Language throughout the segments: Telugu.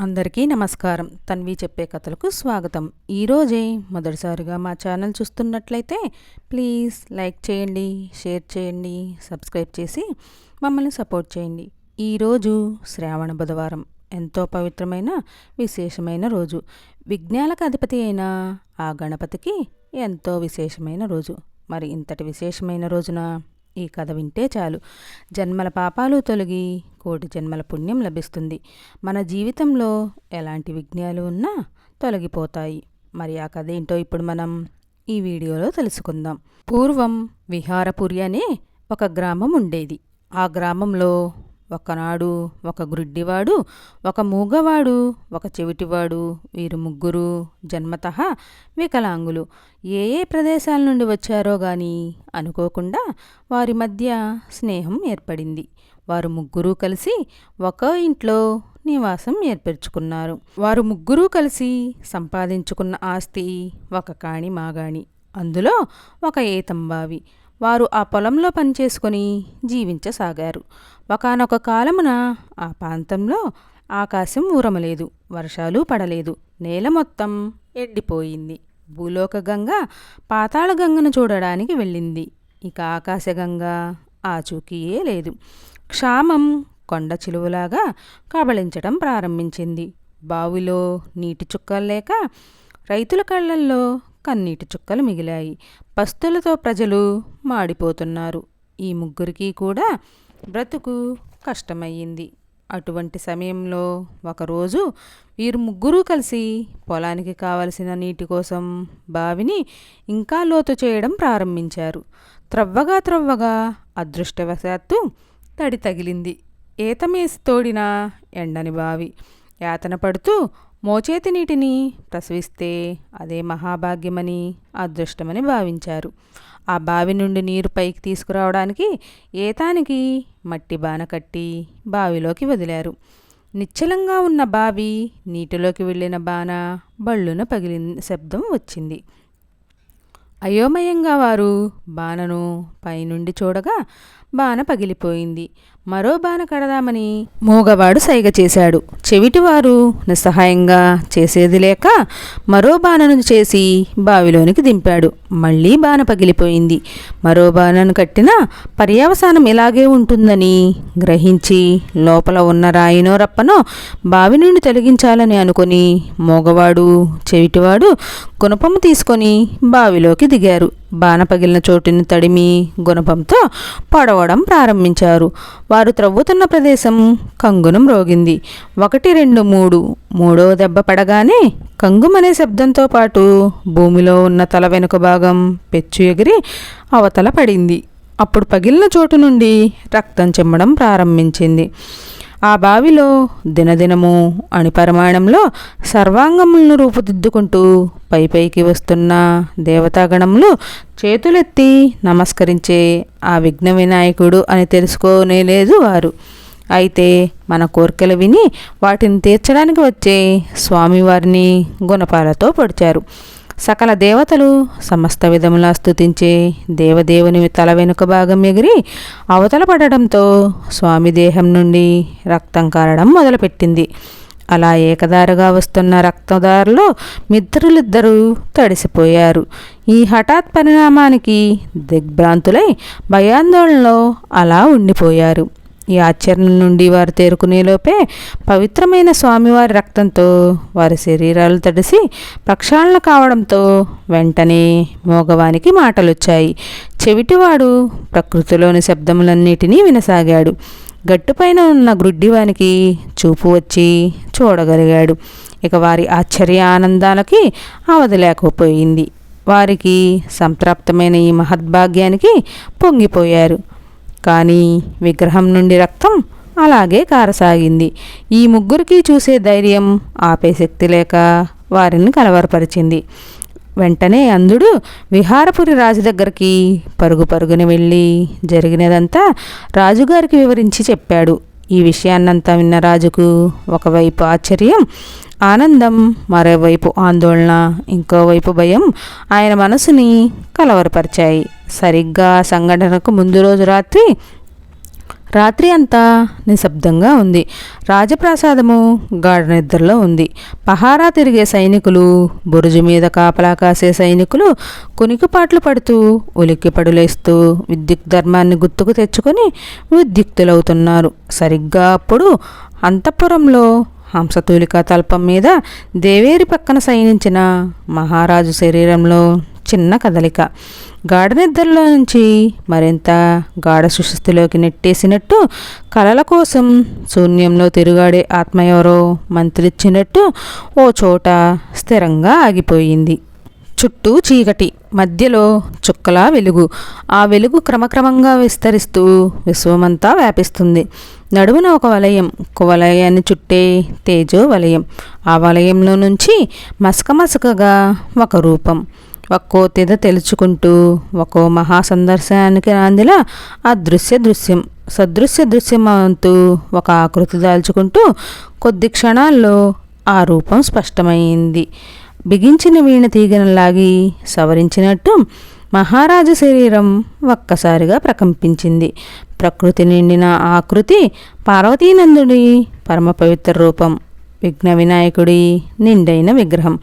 అందరికీ నమస్కారం. తన్వి చెప్పే కథలకు స్వాగతం. ఈరోజే మొదటిసారిగా మా ఛానల్ చూస్తున్నట్లయితే ప్లీజ్ లైక్ చేయండి షేర్ చేయండి సబ్స్క్రైబ్ చేసి మమ్మల్ని సపోర్ట్ చేయండి. ఈరోజు శ్రావణ బుధవారం. ఎంతో పవిత్రమైన విశేషమైన రోజు. విజ్ఞాలకు అధిపతి అయిన ఆ గణపతికి ఎంతో విశేషమైన రోజు. మరి ఇంతటి విశేషమైన రోజున ఈ కథ వింటే చాలు. జన్మల పాపాలు తొలగి కోటి జన్మల పుణ్యం లభిస్తుంది. మన జీవితంలో ఎలాంటి విఘ్నాలు ఉన్నా తొలగిపోతాయి. మరి ఆ కథ ఏంటో ఇప్పుడు మనం ఈ వీడియోలో తెలుసుకుందాం. పూర్వం విహారపురి అనే ఒక గ్రామం ఉండేది. ఆ గ్రామంలో ఒకనాడు ఒక గ్రుడ్డివాడు ఒక మూగవాడు ఒక చెవిటివాడు వీరు ముగ్గురు జన్మత వికలాంగులు. ఏ ఏ ప్రదేశాల నుండి వచ్చారో గాని అనుకోకుండా వారి మధ్య స్నేహం ఏర్పడింది. వారు ముగ్గురూ కలిసి ఒక ఇంట్లో నివాసం ఏర్పరచుకున్నారు. వారు ముగ్గురూ కలిసి సంపాదించుకున్న ఆస్తి ఒక కాణి మాగాణి అందులో ఒక ఏతంబావి. వారు ఆ పొలంలో పనిచేసుకొని జీవించసాగారు. ఒకనొక కాలమున ఆ ప్రాంతంలో ఆకాశం ఊరమలేదు వర్షాలు పడలేదు నేల మొత్తం ఎండిపోయింది. భూలోక గంగ పాతాళ గంగను చూడడానికి వెళ్ళింది. ఇక ఆకాశగంగ ఆచూకీయే లేదు. క్షామం కొండ చిలువలాగా కబళించటం ప్రారంభించింది. బావిలో నీటి చుక్కలు లేక రైతుల కళ్ళల్లో కన్నీటి చుక్కలు మిగిలాయి. పస్తులతో ప్రజలు మాడిపోతున్నారు. ఈ ముగ్గురికి కూడా బ్రతుకు కష్టమయ్యింది. అటువంటి సమయంలో ఒకరోజు వీరు ముగ్గురూ కలిసి పొలానికి కావలసిన నీటి కోసం బావిని ఇంకా లోతు చేయడం ప్రారంభించారు. త్రవ్వగా త్రవ్వగా అదృష్టవశాత్తు తడి తగిలింది. ఏతమేసి తోడిన ఎండని బావి. యాతన పడుతూ మోచేతి నీటిని ప్రసవిస్తే అదే మహాభాగ్యమని అదృష్టమని భావించారు. ఆ బావి నుండి నీరు పైకి తీసుకురావడానికి ఏతానికి మట్టి బాన కట్టి బావిలోకి వదిలారు. నిశ్చలంగా ఉన్న బావి నీటిలోకి వెళ్ళిన బాన బళ్ళున పగిలి శబ్దం వచ్చింది. అయోమయంగా వారు బాణను పైనుండి చూడగా బాణ పగిలిపోయింది. మరో బాణ కడదామని మూగవాడు సైగ చేశాడు. చెవిటివారు నిస్సహాయంగా చేసేది లేక మరో బాణను చేసి బావిలోనికి దింపాడు. మళ్ళీ బాణ పగిలిపోయింది. మరో బాణను కట్టినా పర్యవసానం ఇలాగే ఉంటుందని గ్రహించి లోపల ఉన్న రాయినో రప్పనో బావి నుండి తొలగించాలని అనుకుని మూగవాడు చెవిటివాడు గుణపము తీసుకొని బావిలోకి దిగారు. బాణ పగిలిన చోటుని తడిమి గుణపంతో పొడవడం ప్రారంభించారు. వారు త్రవ్వుతున్న ప్రదేశం కంగునం రోగింది ఒకటి రెండు మూడు. మూడో దెబ్బ పడగానే కంగుమనే శబ్దంతో పాటు భూమిలో ఉన్న తల వెనుక భాగం పెచ్చు ఎగిరి అవతల పడింది. అప్పుడు పగిలిన చోటు నుండి రక్తం చిమ్మడం ప్రారంభించింది. ఆ బావిలో దినదినము అణిపరిమాణంలో సర్వాంగములను రూపుదిద్దుకుంటూ పై పైకి వస్తున్న దేవతాగణములు చేతులెత్తి నమస్కరించే ఆ విఘ్న వినాయకుడు అని తెలుసుకోనేలేదు వారు. అయితే మన కోరికలు విని వాటిని తీర్చడానికి వచ్చే స్వామివారిని గుణపాలతో పొడిచారు. సకల దేవతలు సమస్త విధములా స్థుతించే దేవదేవుని తల వెనుక భాగం ఎగిరి అవతల పడడంతో స్వామి దేహం నుండి రక్తం కారడం మొదలుపెట్టింది. అలా ఏకదారుగా వస్తున్న రక్తదారులో మిత్రులిద్దరూ తడిసిపోయారు. ఈ హఠాత్ పరిణామానికి దిగ్భ్రాంతులై భయాందోళనలో అలా ఉండిపోయారు. ఈ ఆచరణ నుండి వారు తేరుకునేలోపే పవిత్రమైన స్వామివారి రక్తంతో వారి శరీరాలు తడిసి ప్రక్షాళన కావడంతో వెంటనే మోగవానికి మాటలొచ్చాయి. చెవిటివాడు ప్రకృతిలోని శబ్దములన్నిటినీ వినసాగాడు. గట్టుపైన ఉన్న గ్రుడ్డివానికి చూపు వచ్చి చూడగలిగాడు. ఇక వారి ఆశ్చర్య ఆనందాలకి అవధి లేకపోయింది. వారికి సంప్రాప్తమైన ఈ మహద్భాగ్యానికి పొంగిపోయారు. కానీ విగ్రహం నుండి రక్తం అలాగే కారసాగింది. ఈ ముగ్గురికి చూసే ధైర్యం ఆపే శక్తి లేక వారిని కలవరపరిచింది. వెంటనే అందుడు విహారపురి రాజు దగ్గరికి పరుగు పరుగున వెళ్ళి జరిగినదంతా రాజుగారికి వివరించి చెప్పాడు. ఈ విషయాన్నంతా విన్న రాజుకు ఒకవైపు ఆశ్చర్యం ఆనందం మరోవైపు ఆందోళన ఇంకోవైపు భయం ఆయన మనసుని కలవరపరిచాయి. సరిగ్గా సంఘటనకు ముందు రోజు రాత్రి రాత్రి అంతా నిశ్శబ్దంగా ఉంది. రాజప్రాసాదము గాఢ నిద్రలో ఉంది. పహారా తిరిగే సైనికులు బురుజు మీద కాపలా కాసే సైనికులు కునికిపాట్లు పడుతూ ఉలిక్కి పడులేస్తూ విద్యుత్ ధర్మాన్ని గుర్తుకు తెచ్చుకొని విద్యుక్తులవుతున్నారు. సరిగ్గా అప్పుడు అంతఃపురంలో హంసతూలిక తల్పం మీద దేవేరి పక్కన శయనించిన మహారాజు శరీరంలో చిన్న కదలిక. గాఢ నిద్రలో నుంచి మరింత గాఢ సుశస్తిలోకి నెట్టేసినట్టు కలల కోసం శూన్యంలో తిరుగాడే ఆత్మ ఎవరో మంత్రిచ్చినట్టు ఓ చోట స్థిరంగా ఆగిపోయింది. చుట్టూ చీకటి మధ్యలో చుక్కలా వెలుగు. ఆ వెలుగు క్రమక్రమంగా విస్తరిస్తూ విశ్వమంతా వ్యాపిస్తుంది. నడుమున ఒక వలయం కువలయాన్ని చుట్టే తేజో వలయం ఆ వలయంలో నుంచి మసకమసకగా ఒక రూపం. ఒక్కో తెద తెలుచుకుంటూ ఒక్కో మహాసందర్శనానికి నాందిలా ఆ దృశ్య దృశ్యం సదృశ్య దృశ్యమంతూ ఒక ఆకృతి దాల్చుకుంటూ కొద్ది క్షణాల్లో ఆ రూపం స్పష్టమైంది. బిగించిన వీణ తీగను లాగి సవరించినట్టు మహారాజు శరీరం ఒక్కసారిగా ప్రకంపించింది. ప్రకృతి నిండిన ఆకృతి పార్వతీనందుడి పరమ పవిత్ర రూపం విఘ్న వినాయకుడి నిండైన విగ్రహం.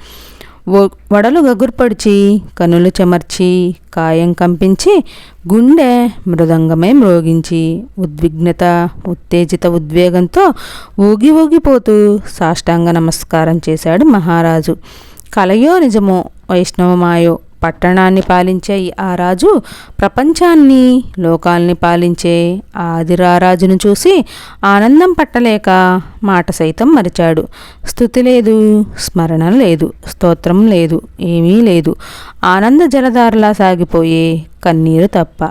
వడలు గగుర్పడిచి కనులు చెమర్చి కాయం కంపించి గుండె మృదంగమే మ్రోగించి ఉద్విగ్నత ఉత్తేజిత ఉద్వేగంతో ఊగి ఊగిపోతూ సాష్టాంగ నమస్కారం చేశాడు మహారాజు. కలయో నిజమో వైష్ణవమాయో పట్టణాన్ని పాలించే ఆ రాజు ప్రపంచాన్ని లోకాల్ని పాలించే ఆదిరారాజును చూసి ఆనందం పట్టలేక మాట సైతం మరిచాడు. స్థుతి లేదు స్మరణ లేదు స్తోత్రం లేదు ఏమీ లేదు. ఆనంద జలధారలా సాగిపోయే కన్నీరు తప్ప.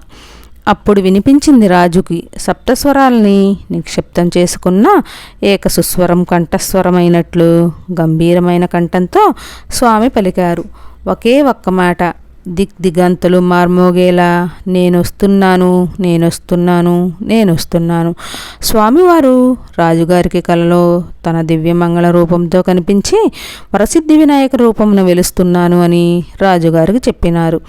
అప్పుడు వినిపించింది రాజుకి సప్తస్వరాల్ని నిక్షిప్తం చేసుకున్న ఏకసుస్వరం కంఠస్వరమైనట్లు గంభీరమైన కంఠంతో స్వామి పలికారు. ఒకే ఒక్క మాట. దిగ్దిగంతలు మార్మోగేలా నేనొస్తున్నాను నేనొస్తున్నాను నేనొస్తున్నాను. స్వామివారు రాజుగారికి కలలో తన దివ్యమంగళ రూపంతో కనిపించి వరసిద్ధి వినాయక రూపమును వెలుస్తున్నాను అని రాజుగారికి చెప్పినారు.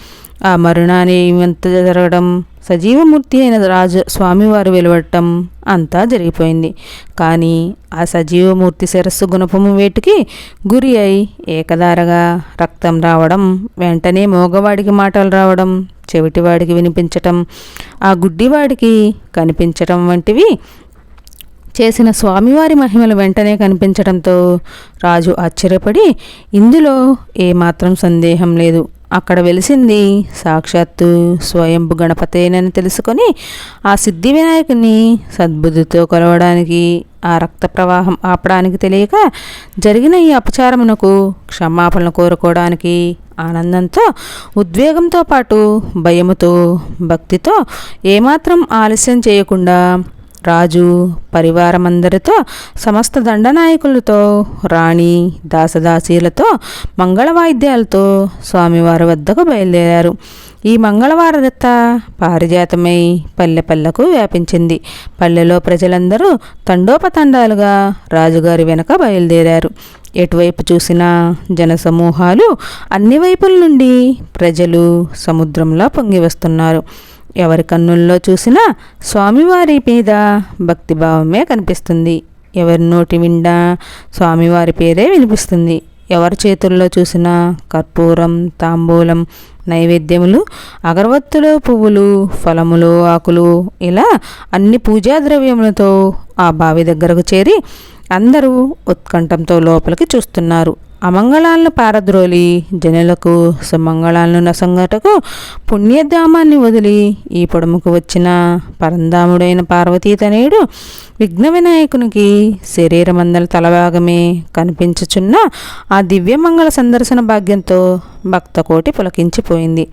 ఆ మరుణాన్ని ఎంత జరగడం సజీవమూర్తి అయిన రాజు స్వామివారు వెలువడటం అంతా జరిగిపోయింది. కానీ ఆ సజీవమూర్తి శిరస్సు గుణపము వేటికి గురి అయి ఏకధారగా రక్తం రావడం వెంటనే మోగవాడికి మాటలు రావడం చెవిటివాడికి వినిపించటం ఆ గుడ్డివాడికి కనిపించటం వంటివి చేసిన స్వామివారి మహిమలు వెంటనే కనిపించడంతో రాజు ఆశ్చర్యపడి ఇందులో ఏమాత్రం సందేహం లేదు. అక్కడ వెలిసింది సాక్షాత్తు స్వయంభు గణపతేనని తెలుసుకొని ఆ సిద్ధి వినాయకుని సద్బుద్ధితో కొలవడానికి ఆ రక్త ప్రవాహం ఆపడానికి తెలియక జరిగిన ఈ అపచారమునకు క్షమాపణలు కోరుకోవడానికి ఆనందంతో ఉద్వేగంతో పాటు భయముతో భక్తితో ఏమాత్రం ఆలస్యం చేయకుండా రాజు పరివారమందరితో సమస్త దండనాయకులతో రాణి దాసదాసీలతో మంగళవాయిద్యాలతో స్వామివారి వద్దకు బయలుదేరారు. ఈ మంగళవారదత్త పారిజాతమై పల్లె పల్లెకు వ్యాపించింది. పల్లెలో ప్రజలందరూ తండోపతండాలుగా రాజుగారి వెనక బయలుదేరారు. ఎటువైపు చూసినా జనసమూహాలు అన్ని వైపుల నుండి ప్రజలు సముద్రంలో పొంగి వస్తున్నారు. ఎవరి కన్నుల్లో చూసినా స్వామివారి మీద భక్తిభావమే కనిపిస్తుంది. ఎవరి నోటి విండా స్వామివారి పేరే వినిపిస్తుంది. ఎవరి చేతుల్లో చూసినా కర్పూరం తాంబూలం నైవేద్యములు అగరవత్తులు పువ్వులు ఫలములు ఆకులు ఇలా అన్ని పూజా ద్రవ్యములతో ఆ బావి దగ్గరకు చేరి అందరూ ఉత్కంఠంతో లోపలికి చూస్తున్నారు. అమంగళాలను పారద్రోలి జనులకు సుమంగళాలను నసంగటకు పుణ్యధామాన్ని వదిలి ఈ పొడముకు వచ్చిన పరంధాముడైన పార్వతీతనేయుడు విఘ్న వినాయకునికి శరీరమందల తలభాగమే కనిపించుచున్న ఆ దివ్యమంగళ సందర్శన భాగ్యంతో భక్తకోటి పులకించిపోయింది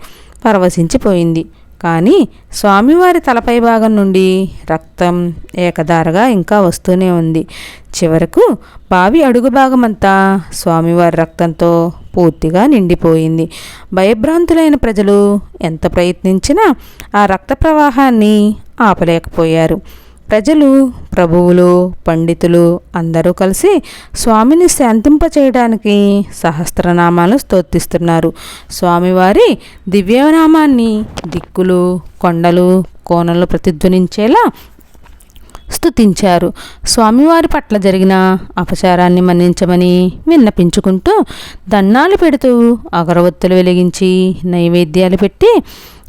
పరవశించిపోయింది. కానీ స్వామివారి తలపై భాగం నుండి రక్తం ఏకధారగా ఇంకా వస్తూనే ఉంది. చివరకు బావి అడుగు భాగమంతా స్వామివారి రక్తంతో పూర్తిగా నిండిపోయింది. భయభ్రాంతులైన ప్రజలు ఎంత ప్రయత్నించినా ఆ రక్త ప్రవాహాన్ని ఆపలేకపోయారు. ప్రజలు ప్రభువులు పండితులు అందరూ కలిసి స్వామిని శాంతింపచేయడానికి సహస్రనామాలు స్తోత్తిస్తున్నారు స్వామివారి దివ్యనామాన్ని దిక్కులు కొండలు కోనలు ప్రతిధ్వనించేలా స్తుతించారు. స్వామివారి పట్ల జరిగిన అపచారాన్ని మన్నించమని విన్నపించుకుంటూ దన్నాలు పెడుతూ అగరవత్తులు వెలిగించి నైవేద్యాలు పెట్టి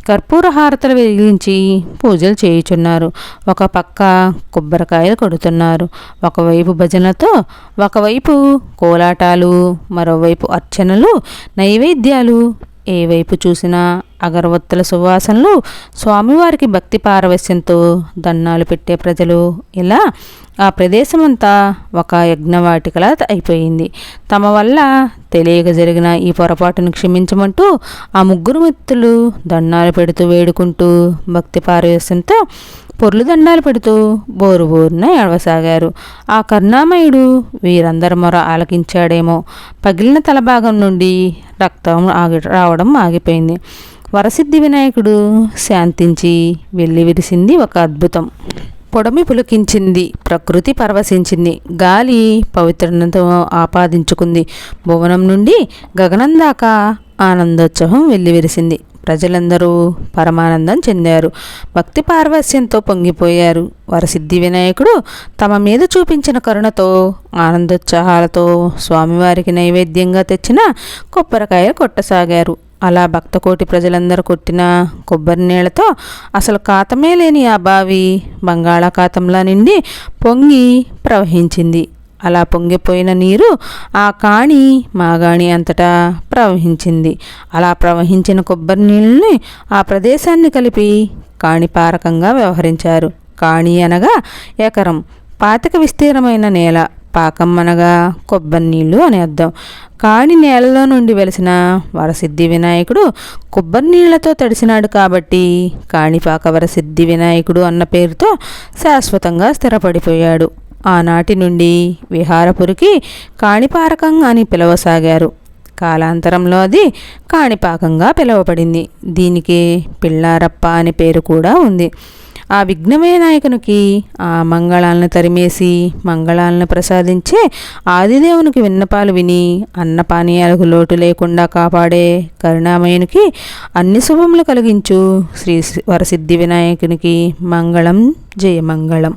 కర్పూర హారతలు వెలిగించి పూజలు చేయుచున్నారు. ఒక పక్క కొబ్బరికాయలు కొడుతున్నారు. ఒకవైపు భజనతో ఒకవైపు కోలాటాలు మరోవైపు అర్చనలు నైవేద్యాలు. ఏ వైపు చూసినా అగరవత్తుల సువాసనలు స్వామివారికి భక్తి పారవశ్యంతో దన్నాలు పెట్టే ప్రజలు. ఇలా ఆ ప్రదేశమంతా ఒక యజ్ఞవాటికలా అయిపోయింది. తమ వల్ల తెలియక జరిగిన ఈ పొరపాటును క్షమించమంటూ ఆ ముగ్గురు మిత్రులు దండాలు పెడుతూ వేడుకుంటూ భక్తి పారవేశంతో పొర్లు దండాలు పెడుతూ బోరు బోరున ఏడవసాగారు. ఆ కరుణామయుడు వీరందరి మొర ఆలకించాడేమో. పగిలిన తల భాగం నుండి రక్తం ఆగి రావడం ఆగిపోయింది. వరసిద్ధి వినాయకుడు శాంతించి వెళ్ళి విరిసింది ఒక అద్భుతం. పొడమి పులికించింది ప్రకృతి పరవశించింది గాలి పవిత్రతతో ఆపాదించుకుంది. భువనం నుండి గగనం దాకా ఆనందోత్సవం వెల్లివిరిసింది ప్రజలందరూ పరమానందం చెందారు. భక్తి పార్వస్యంతో పొంగిపోయారు. వరసిద్ధి వినాయకుడు తమ మీద చూపించిన కరుణతో ఆనందోత్సాహాలతో స్వామివారికి నైవేద్యంగా తెచ్చిన కొబ్బరికాయ కొట్టసాగారు. అలా భక్తకోటి ప్రజలందరూ కొట్టిన కొబ్బరి నీళ్ళతో అసలు కాతమే లేని ఆ బావి బంగాళాఖాతంలా నిండి పొంగి ప్రవహించింది. అలా పొంగిపోయిన నీరు ఆ కాణి మాగాణి అంతటా ప్రవహించింది. అలా ప్రవహించిన కొబ్బరి నీళ్ళని ఆ ప్రదేశాన్ని కలిపి కాణిపారకంగా వ్యవహరించారు. కాణి అనగా ఎకరం పాతిక విస్తీర్ణమైన నేల. పాకం అనగా కొబ్బరి నీళ్ళు అని అర్థం. కాణి నేలలో నుండి వెలిసిన వరసిద్ధి వినాయకుడు కొబ్బరి నీళ్ళతో తడిసినాడు కాబట్టి కాణిపాక వరసిద్ధి వినాయకుడు అన్న పేరుతో శాశ్వతంగా స్థిరపడిపోయాడు. ఆనాటి నుండి విహారపురికి కాణిపారకం అని పిలవసాగారు. కాలాంతరంలో అది కాణిపాకంగా పిలువబడింది. దీనికి పిల్లారప్ప అనే పేరు కూడా ఉంది. ఆ విఘ్నవినాయకునికి ఆ మంగళాలను తరిమేసి మంగళాలను ప్రసాదించే ఆదిదేవునికి విన్నపాలు విని అన్నపానీయాలకు లోటు లేకుండా కాపాడే కరుణామయునికి అన్ని శుభములు కలిగించు శ్రీ వరసిద్ధి వినాయకునికి మంగళం జయమంగళం.